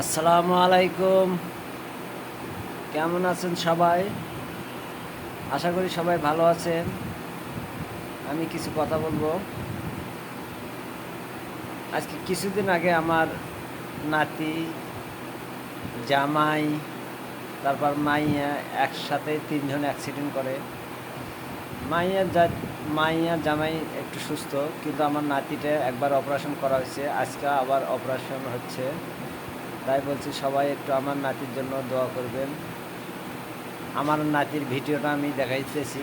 আসসালামু আলাইকুম। কেমন আছেন সবাই? আশা করি সবাই ভালো আছেন। আমি কিছু কথা বলব। আজকে কিছুদিন আগে আমার নাতি, জামাই, তারপর মাইয়া একসাথে তিনজন অ্যাক্সিডেন্ট করে। মাইয়া যা মাইয়া, জামাই একটু সুস্থ, কিন্তু আমার নাতিটা একবার অপারেশন করা হয়েছে। আজকে আবার অপারেশন হচ্ছে। তাই বলছি সবাই একটু আমার নাতির জন্য দোয়া করবেন। আমার নাতির ভিডিওটা আমি দেখাইতেছি।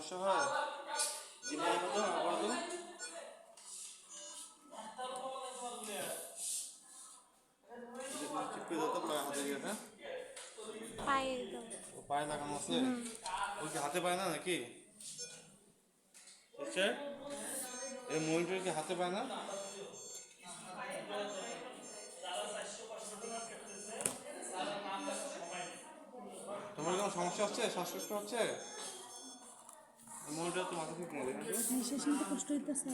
সমস্যা হয়? মতো আপাতত হ্যাঁ? পায়ে লাগানো আছে? কি হাতে পায় না নাকি? হচ্ছে এই মনিটর কি হাতে পায় না? তোমার কোনো সমস্যা হচ্ছে? শ্বাসকষ্ট হচ্ছে? মনিটর তো মাথা দেখেন নিঃশ্বাস নিতে কষ্ট হইতেছে।